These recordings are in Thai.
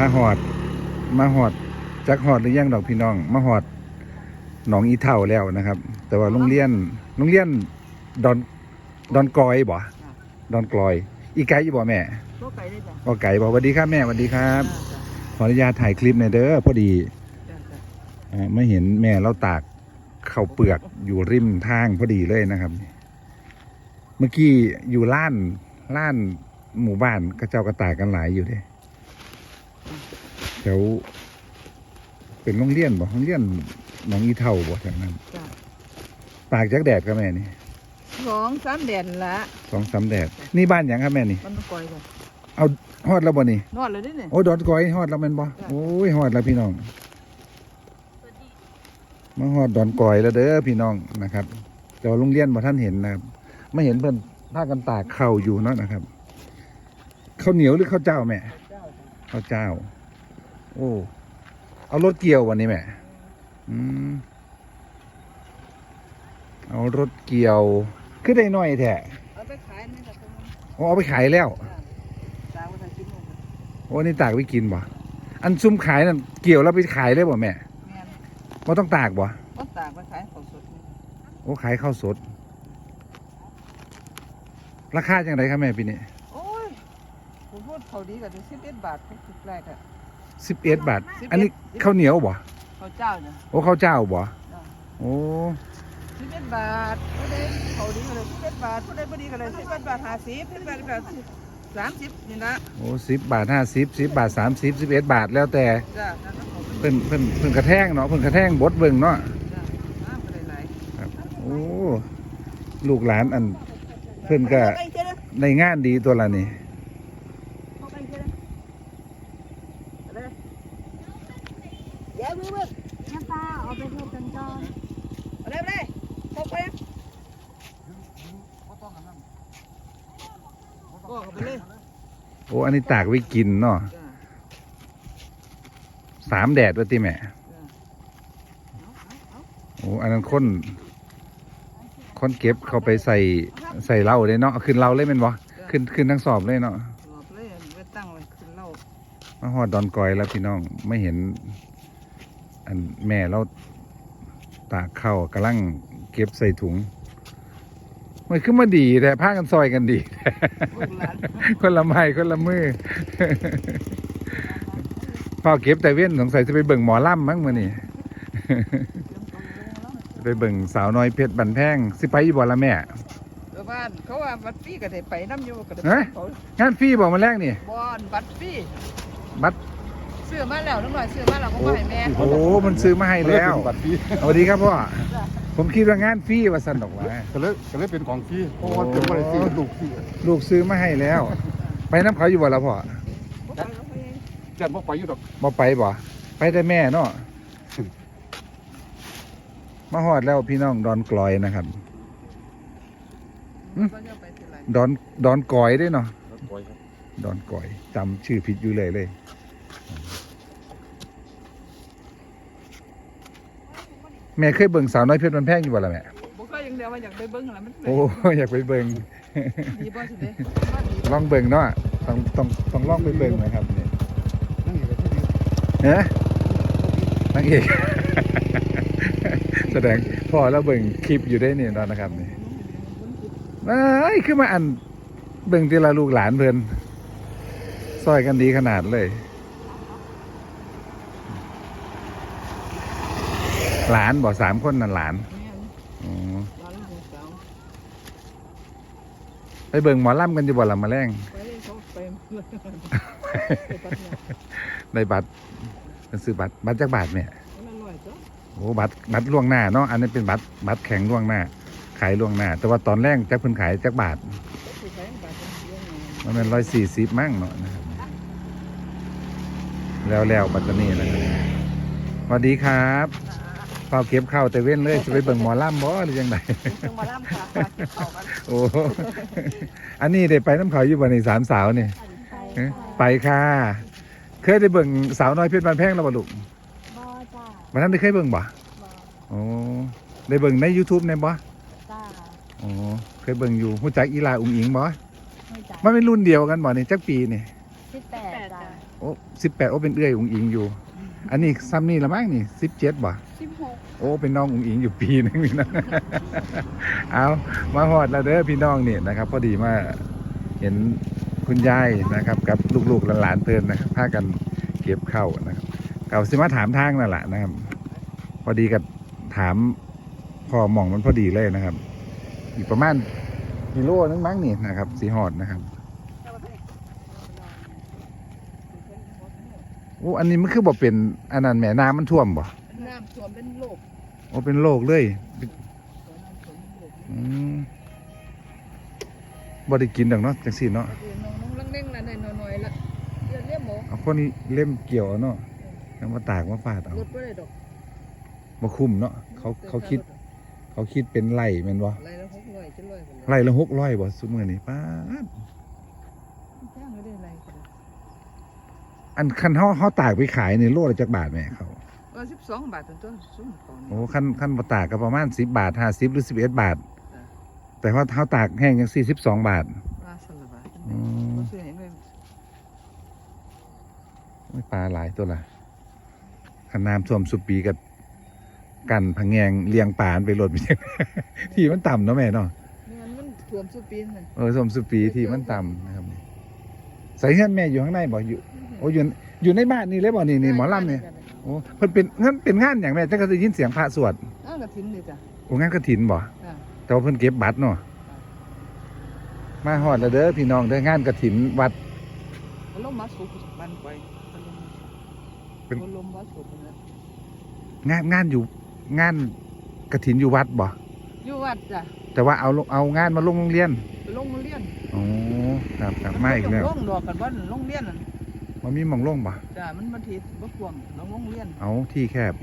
มาหอด มาหอดจักหอดหรือยังดอกพี่น้อง มาหอดหนองอีเท่าแล้วนะครับ แต่ว่าโรงเรียนโรงเรียนดอนดอนกอยบ่ดอนกลอย อีไกอยู่บ่แม่ก็ไก่ได้จ้ะก็ไก่บ่สวัสดีครับแม่สวัสดีครับจ้ะขออนุญาตถ่ายคลิปหน่อยเด้อพอดีจ้ะจ้ะอ่าไม่เห็นแม่เราตากข้าวเปลือกอยู่ริมทางพอดีเลยนะครับ เมื่อกี้อยู่ล้านล้านหมู่บ้านก็เจ้าก็ตากกันหลายอยู่เด้ แถวเป็นโรงเรียนบ่โรงเรียนหนองอีเท่าบ่แถวนั้นจ้ะตากจักแดดครับแม่นี่สองสามเดือนละสองสามแดด นี่บ้านหยังครับแม่นี่มันต้องก่อยจ้ะเอาฮอดแล้วบ่นี่นอนเลยดิเนี่ย โอ้ดอนก้อยฮอดแล้วแม่นบ่โอ้ยฮอดแล้วพี่น้องมาฮอดดอนก้อยแล้วเด้อพี่น้องนะครับแต่ว่าโรงเรียนบ่ท่านเห็นนะครับไม่เห็นเพิ่นพากันตากข้าวอยู่เนาะนะครับข้าวเหนียวหรือข้าวเจ้าแม่เจ้าจ้ะข้าวเจ้า โอ้ เอารถเกี่ยววันนี้แม่อืมเอารถเกี่ยวคือได้น้อยแท้เอาไปขายนี่จ้ะโอ้เอาไปขายแล้วจ้าว่าจะกินหมดโอ้นี่ตากไว้กินบ่อันซุ่มขายนั่นเกี่ยวแล้วไปขายเลยบ่แม่แม่นบ่ต้องตากบ่ก็ตากไปขายของสดนี่โอ้ขายข้าวสด ราคาจังไดครับแม่ปีนี้โอ้ยผมพูดเขาดีกับสิบเอ็ดบาททุกแรกอะ สิบเอ็ดบาท11อันนี้ข้าวเหนียวบ่เขาเจ้าเนี่ยโอ้ข้าวเจ้าบ่จ้ะโอ้สิบเอ็ดบาทผู้ใดเขาดีกันเลยสิบเอ็ดบาทผู้ใดบ่ดีกันเลยสิบเอ็ดบาทห้าสิบสิบเอ็ดบาทสามสิบนี่นะโอ้สิบบาทห้าสิบสิบบาทสามสิบสิบเอ็ดบาทแล้วแต่จ้ะนั่นก็เขาเพิ่นเพิ่นเพิ่นกระแทงเนาะเพิ่นกระแทงบดเบิ่งเนาะจ้ะน้ำไปหลายครับโอ้ลูกหลานอันเพิ่นๆก็ไปเจอเลยในงานดีตัวละนี่ เข้าไปเจอเลยเดี๋ยวมือมือ น้าป้าเอาไปพูดกันก่อน เอาเลยเอาเลยเข้าไป ก็เข้าไปเลยโอ้อันนี้ตากไว้กินเนาะจ้ะสามแดดว่าติแม่จ้ะเอาเอาเอาโอ้อันนั้นคนคนเก็บเขาไปใส่ใส่เหล้าเลยเนาะขึ้นเหล้าเลยแม่นบ่ขึ้นขึ้นทั้งสอบเลยเนาะ หลบเลยไปตั้งไว้ขึ้นเหล่ามาฮอดดอนกอยแล้วพี่น้องไม่เห็น อันแม่เราตากข้าวกำลังเก็บใส่ถุง มันขึ้นมาดีแต่พากันซอยกันดีลูกหลานคนละไม้คนละมือพอเก็บแต่เว้นสงสัยจะไปเบิ่งหมอลำมั้งมื้อนี้ไปเบิ่งสาวน้อยเพชรบันแพงสิไปอยู่บ่ละแม่เออบ้านเขาว่าบัตรฟรีก็ได้ไปน้ำอยู่ก็ได้เฮ้ยเขางานฟรีบ่มาแรกนี่บอนบัตรฟรีบัตรซื้อมาแล้วน้องหน่อยซื้อมาแล้วก็โอ้มาให้แม่โอ้มันซื้อมาให้แล้วบัตรฟรีสวัสดีครับพ่อ ผมคิดว่างานฟรีว่าซั่นดอกว่าก็เลยก็เลยเป็นของฟรีเพราะว่าเป็นบริษัทลูกฟรีลูกซื้อมาให้แล้ว ไปน้ำเขาอยู่บ่ละพ่อจัดว่าไปอยู่ดอกบ่ไปบ่ไปแต่แม่เนาะมาฮอดแล้วพี่น้องดอนกลอยนะครับดอนดอนกอยด้วยเนาะปล่อยครับดอนกอยจำชื่อผิดอยู่เลยเลย แม่เคยเบิ่งสาวน้อยเพชรมันแพงอยู่บ่ล่ะแม่บุก็ยังเดียวว่าอยากไปเบิ้งอะไรมันโอ้อยากไปเบิ่งดีบ่สิเด้ลองเบิ่งเนาะต้องต้องต้องลองไปเบิ่งนะครับนี่นั่นนี่ก็ที่นี่เนะนางเอก แสดงพอแล้วเบิ่งคลิปอยู่ได้นี่เนาะนะครับนี่เอ้ยขึ้นมาอันเบิ่งทีละลูกหลานเพิ่นซอยกันดีขนาดเลย หลานบอกสามคนนั่นหลานอ๋อไปเบิ่งหมอลำกันอยู่บ่ละมาแรงไปเขาไปในบัตรมันซื้อบัตรบัตรจักบาทเนี่ยมันหน่อยจ้ะโอ้บัตรบัตรล่วงหน้าเนาะอันนี้เป็นบัตรบัตรแข็งล่วงหน้า ขายล่วงหน้า แต่ว่าตอนแรกจักเพิ่นขายจักบาทสิไปบาทเดียวมันเป็นร้อยสี่สิบมั่งเนาะนะครับแล้วแล้วปัตตานีนะครับสวัสดีครับ เฝ้าเก็บข้าวแต่เว้นเลยจะไปเบิ่งหมอลำบ่หรือยังไงจังมาล่ำค่ะเข้ากันโอ้อันนี้ได้ไปน้ำเขาอยู่บ่ในสามสาวนี่ไปเอ๊ะค่ะไปค่ะ เคยได้เบิ่งสาวน้อยเพชรบานแพงแล้วบ่ลูกบอจ้าวันนั้นได้เคยเบิ่งบ่บอโอ้ได้เบิ่งใน YouTube ในบ่จ้าโอ้เคยเบิ่งอยู่ฮู้จักอีลาอุ้งอิงบ่ไม่จ้ามันเป็นรุ่นเดียวกันบ่นี่จักปีนี่สิบแปดจ้าโอ้สิบแปดโอ้เป็นเอื้อยอุ๋งอิงอยู่ อันนี้ซ้ำนี่ละมั้งนี่สิบเจ็ดบ่สิบหก โอ้เป็นน้องอุ๋งอิงอยู่ปีนึงนี่นะเอามาหอดแล้วเด้อพี่น้องนี่นะครับ พอดีมาเห็นคุณยายนะครับ กับลูกๆหลานๆเตือนนะครับพากันเก็บเข้านะครับเก่าสิมาถามทางนั่นแหละนะครับ พอดีกับถามพอมองมันพอดีเลยนะครับ อีกประมาณกิโลนึงมั้งนี่นะครับ สีหอดนะครับโอ้อันนี้มันคือบ่เป็นอันนั้นแหม่น้ำมันท่วมบ่ำท่วมเป็นโลกโอ้เป็นโรคเลยอืมบ่ได้กินดอกเนาะจังซี่เนาะน้องน้องลังเล่งละหน่อยๆละเรียนเรียบหมูเอาคนนี้เล่มเกี่ยวเอาเนาะแล้วมาตากมาฟาดเอารถไม่ได้ดอกมาคุมเนาะเขาเขาคิดเขาคิดเป็นไร่แม่นบ่ไรแล้วหกร้อยจะร้อยคนละไร่ละ600บ่ซุมื้อนี้ป้าดแจ้งไม่ได้ไรกันอันคันเฮาเฮาตากไปขายนี่โลละจักบาทแม่เขา ก็สิบสองบาทต้นต้นซุ้มก่อนโอ้คันคันบ่ตากก็ประมาณ10บาท50หรือ11บาทแต่ว่าเฮาตากแห้งจัง42บาทมาสลับบาทอืม ก็ซื้อเห็นเลยโอ้ยปลาหลายตัวละคันน้ำท่วมสุปีกับกันพังแงงเลี้ยงปลามันไปรดไปที่มันต่ำเนาะแม่เนาะมันมันท่วมสุปีนเลยเออท่วมสุปีที่มันต่ำนะครับใส่เฮือนแม่อยู่ข้างในบ่อยู่โอ้อยู่อยู่ในบ้านนี่เลยบ่นี่นี่หมอลำนี่ โอ้เพิ่นเป็นงั้นเป็นงานอย่างแม่จังก็ได้ยินเสียงพระสวดอ้าวกระถิ่นเลยจ้ะโอ้งานกฐินบ่จ้ะแต่ว่าเพิ่นเก็บบัตรเนาะมาฮอดแล้วเด้อพี่น้องเด้องานกฐินวัดมันลงมาสูบบันไปมันลงเป็นมันลงมาสูบนะงานงานอยู่งานกฐินอยู่วัดบ่อยู่วัดจ้ะแต่ว่าเอาลงเอางานมาลงโรงเรียนไปลงเรียนโอ้ครับครับมาอีกแล้ว ลงดอกกันว่าลงเรียนน่ะ มันมีหมองลงบ่จ้ะมันมันทีบ่กวางลงลงเรียนเอาที่แคบ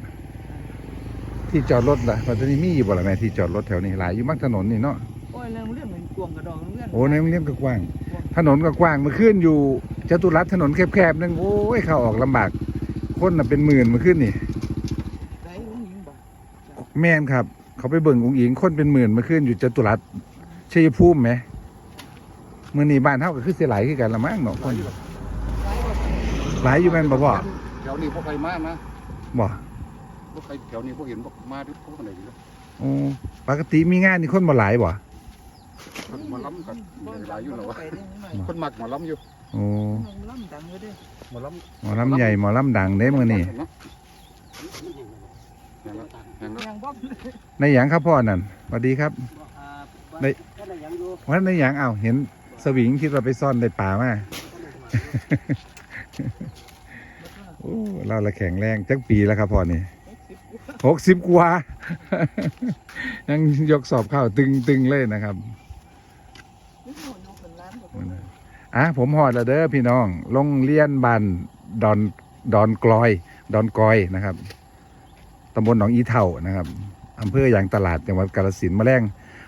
ที่จอดรถล่ะปัตตานีมีอยู่บ่ล่ะแม่ที่จอดรถแถวนี้หลายอยู่มักถนนนี่เนาะโอ้ยเรื่องเรื่องมันกวางกระดองเรียนโอ้ในโรงเรียนก็กว้าง ถนนก็กว้างเมื่อคืนอยู่จตุรัสถนนแคบๆนึงโอ้ยเข้าออกลำบาก คนน่ะเป็นหมื่นเมื่อคืนนี่ได้ลุงหญิงบ่แม่นครับ เขาไปเบิ่งองค์อิงคนเป็นหมื่นเมื่อคืนอยู่จตุรัสชัยภูมิไหมมื้อนี้บ้านเฮาก็คือสิหลายคือกันละมั้งเนาะคน หลายอยู่แม่นบ่พ่อแถวนี้พวกใครมานะบ่พวกใครแถวนี้พวกเห็นพวกมาดิพวกไหนอยู่โอ้ปกติมีงานนี่คนบ่หลายบ่คนมาล้ำกันหลายอยู่หรอวะไปได้นิดหน่อยคนมักมาล้ำอยู่โอ้มันล่ำดังเลยด้มาล้หมอลำใหญ่หมอลำดังเด้มื้อนี้เนาะอนนี่ในหยังครับพ่อนั่นสวัสดีครับในวันในหยังเอ้าเห็นสวิงคิดว่าไปซ่อนในป่ามา โอ้เราละแข็งแรงจักปีแล้วครับพ่อนี่หกสิบกว่ายังยกสอบเข้าตึงตึงๆเลยนะครับนี่หนูอยู่เป็นร้านบ่อะผมหอดแล้วเด้อพี่น้องโรงเรียนบ้านดอนดอนกลอย ดอนกอยนะครับตำบลหนองอีเท่านะครับอำเภออย่างตลาดจังหวัดกาฬสินธุ์มาแรง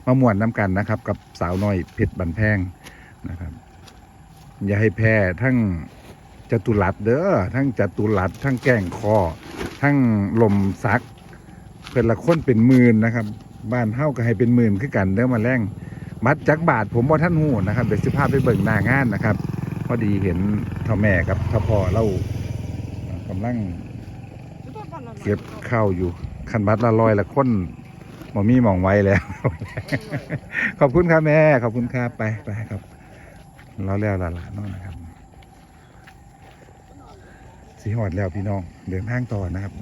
มาม่วนน้ำกันนะครับ กับสาวน้อยเพชรบันแพงนะครับ อย่าให้แพ้ทั้ง จตุรัสเด้อทั้งจตุรัสทั้งแก่งคอ ทั้งลมซักเพื่อนละคนเป็นหมื่นนะครับ บ้านเฮาก็ให้เป็นหมื่นคือกันเด้อมาแรงมัดจักบาทผมว่าท่านหูนะครับเดี๋ยวสิพาไปเบิ่งหน้างานนะครับ พอดีเห็นท่าแม่กับท่าพ่อเรากำลังเก็บข้าวอยู่คันบัตรละลอยละคนหมอมีหมองไว้แล้ว ขอบคุณครับแม่ ขอบคุณครับไปไปครับเราแล้วละละน้องนะครับ หอดแล้วพี่น้องเดินทางต่อนะครับ